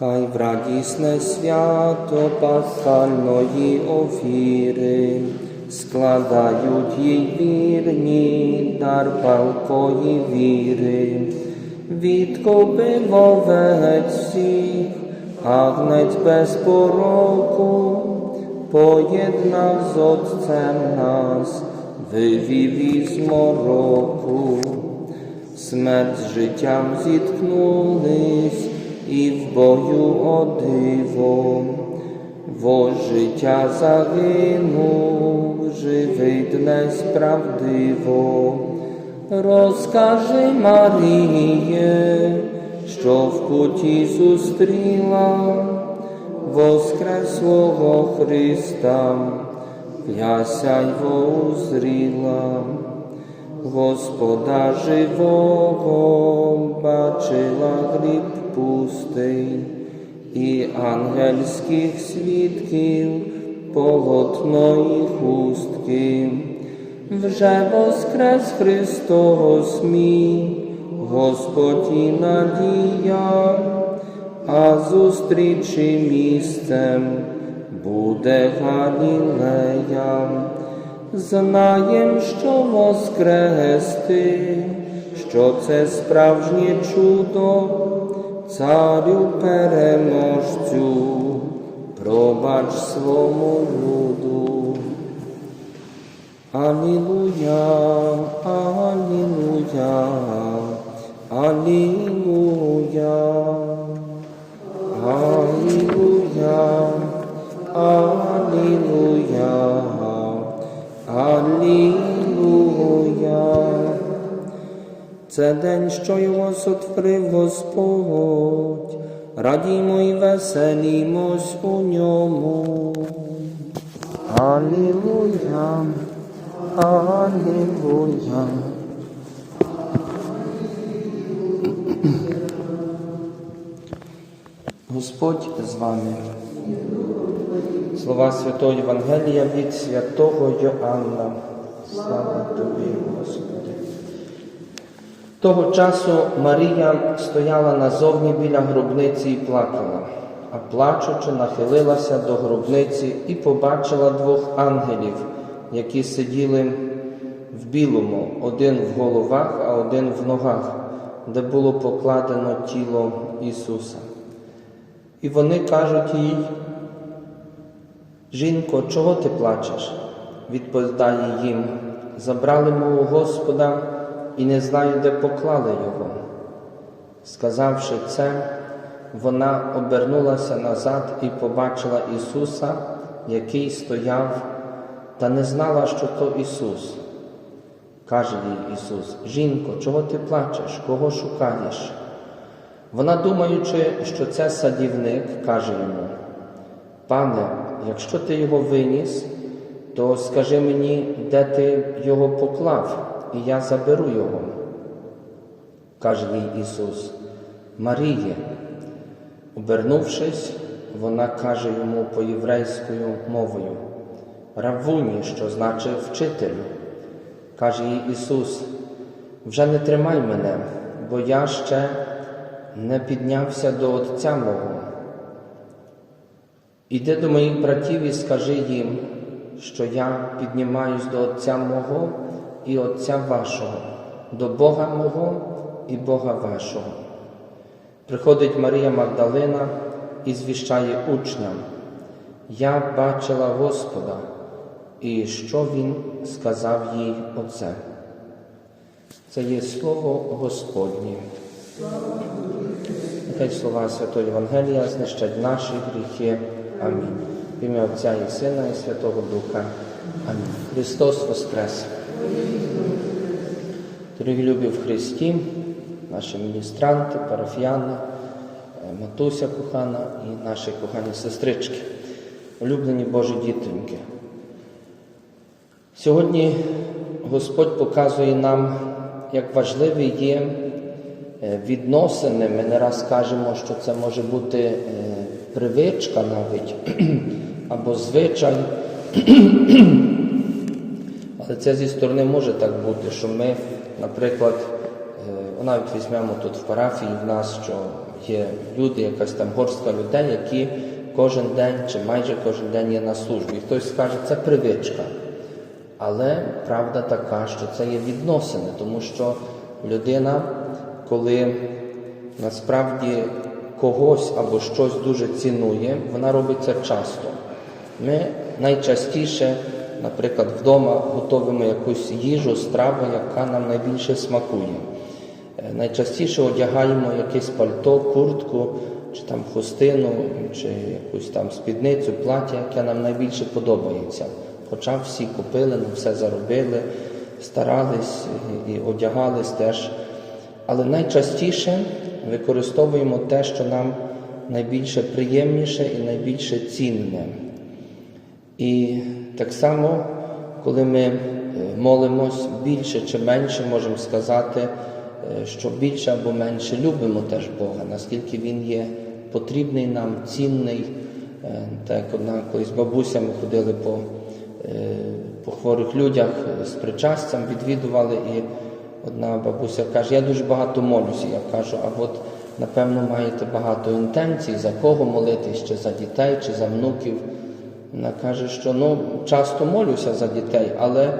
Хай в радісне свято пасхальної офіри складають їй вірні дар палкої віри. Відкупив овець всіх, агнець без пороку, поєднав з Отцем нас, вивів із мороку. Смерть з життям зіткнулись, і в бою одиво, во життя загинув, живий днес правдиво. Розкажи Маріє, що в куті зустріла воскреслого Христа, яся й узріла. Господа живого бачила гріб пустий, і ангельських свідків полотної хустки. Вже воскрес Христос мій, Господь і надія, а зустрічі місцем буде Галілея. Знаєм, що воскрести, що це справжнє чудо, царю переможцю, пробач свому люду. Алілуя, алілуя, алілуя, алілуя, алілуя. Алілуя. Це день, що його сотворив Господь, радімо і веселімось у ньому. Алілуя, Алілуя. Господь з вами. Слова Святого Євангелія від святого Йоанна. Слава тобі, Господи. Того часу Марія стояла назовні біля гробниці і плакала, а плачучи, нахилилася до гробниці і побачила двох ангелів, які сиділи в білому, один в головах, а один в ногах, де було покладено тіло Ісуса. І вони кажуть їй, Жінко, чого ти плачеш? Відповідає їм, забрали мого Господа і не знаю, де поклали його. Сказавши це, вона обернулася назад і побачила Ісуса, який стояв, та не знала, що то Ісус. Каже їй Ісус, Жінко, чого ти плачеш, кого шукаєш? Вона, думаючи, що це садівник, каже йому, Пане, якщо ти його виніс, то скажи мені, де ти його поклав, і я заберу його. Каже їй Ісус, Маріє. Обернувшись, вона каже йому по єврейською мовою, Равуні, що значить вчителю. Каже їй Ісус, вже не тримай мене, бо я ще не піднявся до Отця мого. Іди до моїх братів і скажи їм, що я піднімаюсь до Отця мого і Отця вашого, до Бога мого і Бога вашого. Приходить Марія Магдалина і звіщає учням, я бачила Господа, і що Він сказав їй оце. Це є слово Господнє. Нехай слова Святого Євангелія знищать наші гріхи. Амінь. В ім'я Отця і Сина, і Святого Духа. Амінь. Христос Воскрес. Дорогі любі в Христі, наші міністранти, парафіяни, е, матуся кохана і наші кохані сестрички, улюблені Божі дітоньки. Сьогодні Господь показує нам, як важливі є е, відносини. Ми не раз кажемо, що це може бути е, привичка навіть або звичай. Але це зі сторони може так бути, що ми, наприклад, е, навіть візьмемо тут в парафії в нас, що є люди, якась там горстка людей, які кожен день чи майже кожен день є на службі. І хтось скаже, це привичка. Але правда така, що це є відносини, тому що людина, коли насправді когось або щось дуже цінує, вона робить це часто. Ми найчастіше, наприклад, вдома готуємо якусь їжу, страву, яка нам найбільше смакує. Е, Найчастіше одягаємо якесь пальто, куртку, чи там хустину, чи якусь там спідницю, плаття, яке нам найбільше подобається. Хоча всі купили, на все заробили, старались і одягались теж. Але найчастіше використовуємо те, що нам найбільше приємніше і найбільше цінне. І так само, коли ми е, молимось більше чи менше, можемо сказати, е, що більше або менше любимо теж Бога, наскільки Він є потрібний нам, цінний. Е, Так одна колись бабуся, ми ходили по, по хворих людях з причастям, відвідували, і одна бабуся каже, я дуже багато молюся. Я кажу, а от напевно маєте багато інтенцій, за кого молитись, чи за дітей, чи за внуків. Вона каже, що ну, часто молюся за дітей, але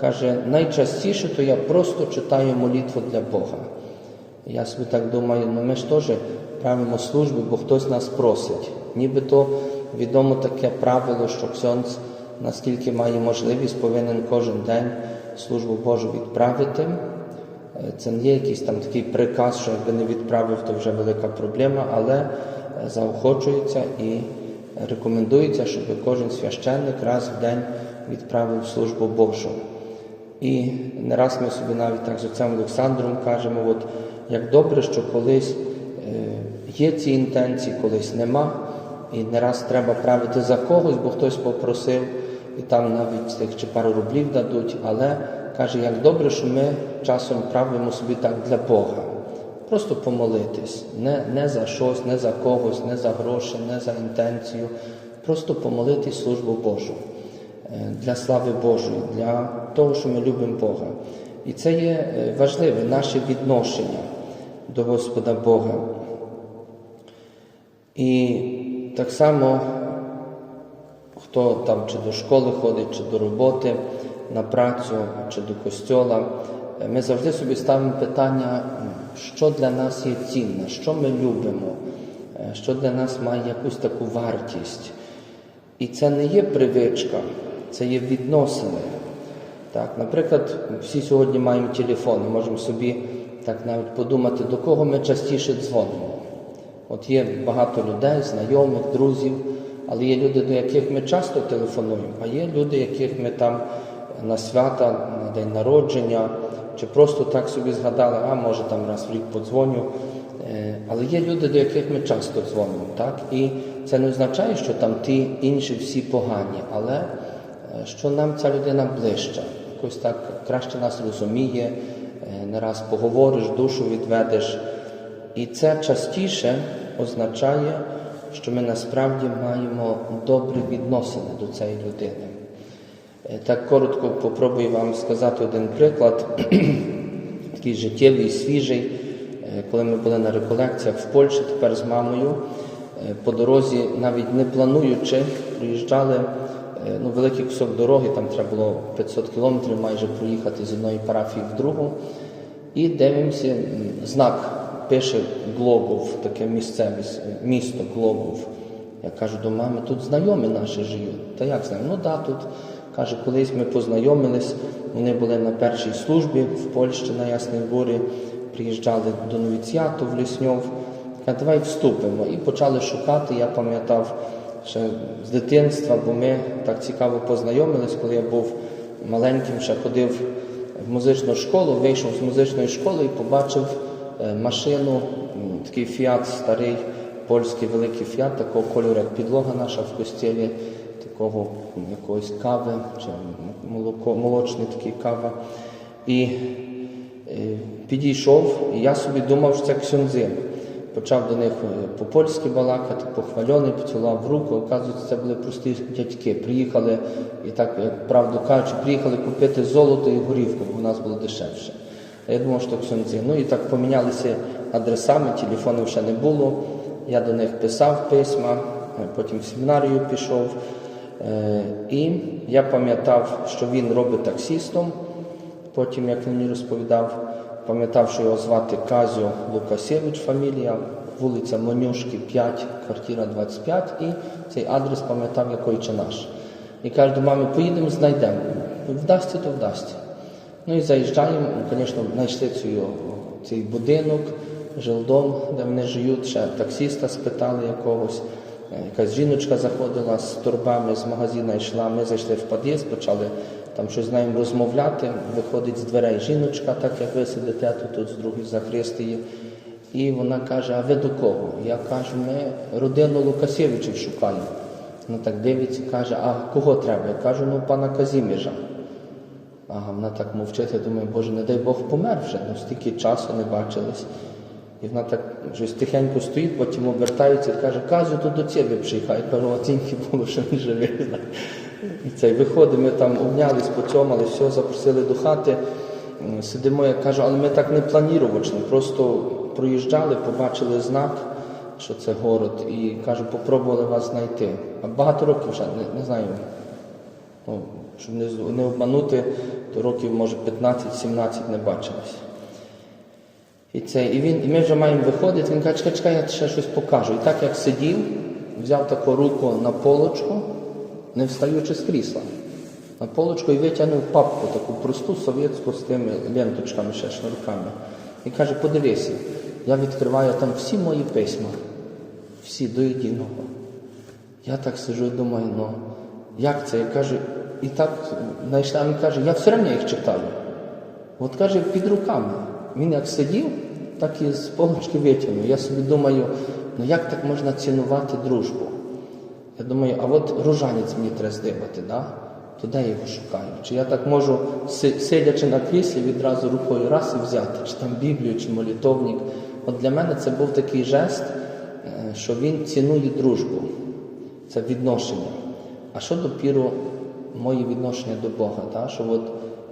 каже, найчастіше то я просто читаю молитву для Бога. Я собі так думаю, ну ми ж теж правимо служби, бо хтось нас просить. Нібито відомо таке правило, що Ксьонц, наскільки має можливість, повинен кожен день службу Божу відправити. Е, Це не є якийсь там такий приказ, що якби не відправив, то вже велика проблема, але е, заохочується і рекомендується, щоб кожен священник раз в день відправив службу Божу. І не раз ми собі навіть так з отцем Олександром кажемо, от як добре, що колись е, є ці інтенції, колись нема, і не раз треба правити за когось, бо хтось попросив, і там навіть тих чи пару рублів дадуть, але каже, як добре, що ми часом правимо собі так для Бога. Просто помолитись, не, не за щось, не за когось, не за гроші, не за інтенцію. Просто помолитись службу Божу е, для слави Божої, для того, що ми любимо Бога. І це є е, важливе наше відношення до Господа Бога. І так само, хто там чи до школи ходить, чи до роботи, на працю, чи до костьола, е, ми завжди собі ставимо питання, що для нас є цінне, що ми любимо, е, що для нас має якусь таку вартість. І це не є привичка, це є відносини. Так, наприклад, всі сьогодні маємо телефони, можемо собі так навіть подумати, до кого ми частіше дзвонимо. От є багато людей, знайомих, друзів, але є люди, до яких ми часто телефонуємо, а є люди, яких ми там на свята, на день народження, чи просто так собі згадали, а може там раз в рік подзвоню. Е, Але є люди, до яких ми часто дзвонимо, так? І це не означає, що там ті інші всі погані, але е, що нам ця людина ближча, якось так краще нас розуміє, е, не раз поговориш, душу відведеш. І це частіше означає, що ми насправді маємо добрі відносини до цієї людини. Е, Так коротко попробую вам сказати один приклад, такий життєвий, свіжий. Е, Коли ми були на реколекціях в Польщі, тепер з мамою, е, по дорозі, навіть не плануючи, приїжджали ну, великий кусок дороги, там треба було 500 кілометрів майже проїхати з одної парафії в другу. І дивимося, знак пише Глобов, таке місцеве місто Глобов. Я кажу до мами, тут знайомі наші живуть. Та як знаємо? Ну да, тут каже, колись ми познайомились, вони були на першій службі в Польщі на Ясній Горі, приїжджали до новіціату в Лісньов. Каже, давай вступимо. І почали шукати. Я пам'ятав ще з дитинства, бо ми так цікаво познайомились, коли я був маленьким, ще ходив в музичну школу, вийшов з музичної школи і побачив е, машину, такий фіат старий, польський великий фіат, такого кольору, як підлога наша в костілі, такого якоїсь кави, чи молоко, молочний такий кава. І е, підійшов, і я собі думав, що це ксьонзи. Почав до них е, по-польськи балакати, похвальоний, поцілував руку. Оказується, це були прості дядьки. Приїхали, і так, як правду кажучи, приїхали купити золото і горівку, бо у нас було дешевше. Я думав, що ксюндзи. Ну і так помінялися адресами, телефонів ще не було. Я до них писав письма, е, потім в семінарію пішов. Е, І я пам'ятав, що він робить таксістом. Потім, як мені розповідав, пам'ятав, що його звати Казю Лукасевич, фамілія, вулиця Монюшки, 5, квартира 25, і цей адрес пам'ятав, який чи наш. І каже до мами, поїдемо, знайдемо. Вдасться, то вдасться. Ну і заїжджаємо, звісно, знайшли цю, цей будинок, жилдом, де вони живуть, ще таксіста спитали якогось. Якась жіночка заходила з торбами з магазину, йшла. Ми зайшли в під'їзд, почали там щось з нею розмовляти. Виходить з дверей жіночка, так як ви сидите тут, тут з другої захристії. І вона каже: А ви до кого? Я кажу, ми родину Лукасєвичів шукаємо. Вона так дивиться, каже, а кого треба? Я кажу, ну пана Казіміжа. Ага, вона так мовчить, я думаю, Боже, не дай Бог помер вже, ну стільки часу не бачились. І вона так щось тихенько стоїть, потім обертається і каже, казу, то до тебе приїхав. Я кажу, а було, що він живий. І цей виходить, ми там обнялись, поцьомали, все, запросили до хати. Сидимо, я кажу, але ми так не планірувачно, просто проїжджали, побачили знак, що це город, і кажу, попробували вас знайти. А багато років вже, не, не знаю, ну, щоб не, не обманути, то років, може, 15-17 не бачились. І, це, і, він, і ми вже маємо виходити, він каже, чекай, чекай, я ще щось покажу. І так як сидів, взяв таку руку на полочку, не встаючи з крісла. На полочку і витягнув папку таку просту совєтську з тими ленточками, ще шнурками. І каже, подивися, я відкриваю там всі мої письма, всі до єдиного. Я так сижу і думаю, ну як це? Я кажу, і так знайшла, він каже, я все одно їх читаю. От каже, під руками. Він як сидів, так і з полочки витягнув. Я собі думаю, ну як так можна цінувати дружбу? Я думаю, а от ружанець мені треба здибати, да? то де я його шукаю? Чи я так можу, сидячи на кріслі, відразу рукою раз і взяти, чи там Біблію, чи молитовник. От для мене це був такий жест, е, що він цінує дружбу, це відношення. А що допіру моє відношення до Бога? Да? Що от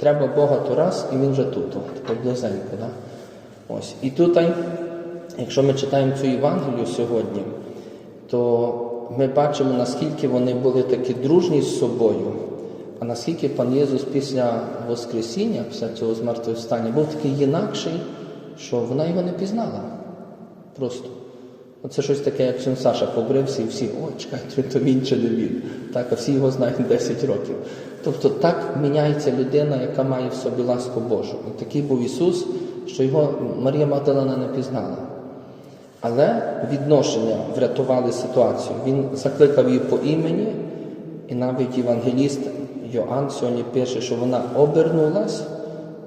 треба Бога то раз, і він вже тут, от, поблизенько. Да? Ось. І тут, якщо ми читаємо цю Євангелію сьогодні, то ми бачимо, наскільки вони були такі дружні з собою, а наскільки пан Єсус після Воскресіння, після цього змертвостання, був такий інакший, що вона його не пізнала. Просто. Оце щось таке, як син Саша побрився, і всі, ой, чекайте, то він чи не він. Так, а всі його знають 10 років. Тобто так міняється людина, яка має в собі ласку Божу. І такий був Ісус, що його Марія Магдалина не пізнала. Але відношення врятували ситуацію. Він закликав її по імені, і навіть євангеліст Йоанн сьогодні пише, що вона обернулась,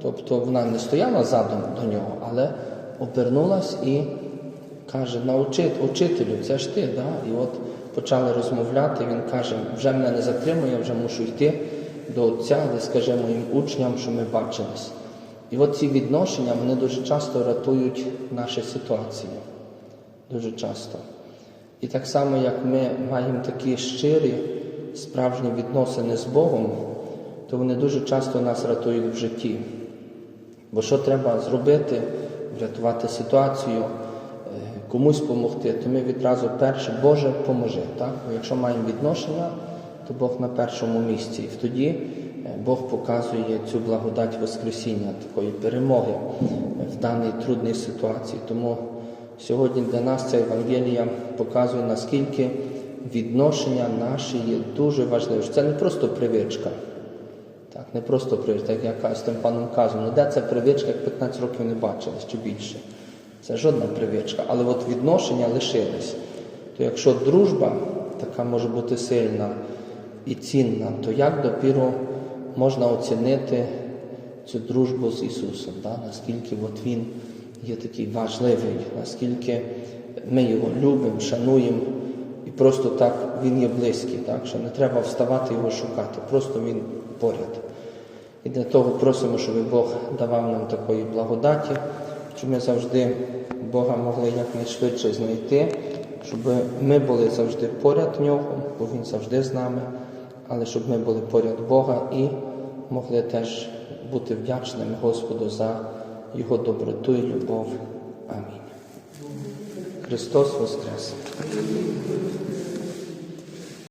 тобто вона не стояла задом до нього, але обернулась і каже: научи, учителю, це ж ти. Да? І от почали розмовляти. Він каже, вже мене не затримує, я вже мушу йти до Отця, де скаже моїм учням, що ми бачились. І от ці відношення вони дуже часто рятують наші ситуації. Дуже часто. І так само, як ми маємо такі щирі, справжні відносини з Богом, то вони дуже часто нас рятують в житті. Бо що треба зробити, врятувати ситуацію, е, комусь допомогти, то ми відразу перше, Боже, поможи. Так? Якщо маємо відношення, то Бог на першому місці. І тоді е, Бог показує цю благодать Воскресіння, такої перемоги в даній трудній ситуації. Тому сьогодні для нас ця Євангелія показує, наскільки відношення наші є дуже важливе. Це не просто привичка. Так, не просто привичка, як я з тим паном кажу, ну де це привичка, як 15 років не бачились чи більше. Це жодна привичка. Але от відношення лишились. То якщо дружба така може бути сильна і цінна, то як допіру можна оцінити цю дружбу з Ісусом? Да? Наскільки от Він є такий важливий, наскільки ми його любимо, шануємо, і просто так Він є близький, так? що не треба вставати його шукати, просто Він поряд. І для того просимо, щоб Бог давав нам такої благодаті, щоб ми завжди Бога могли якнайшвидше знайти, щоб ми були завжди поряд Нього, бо Він завжди з нами, але щоб ми були поряд Бога і могли теж бути вдячними Господу за Його доброту і любов. Амінь. Христос Воскрес!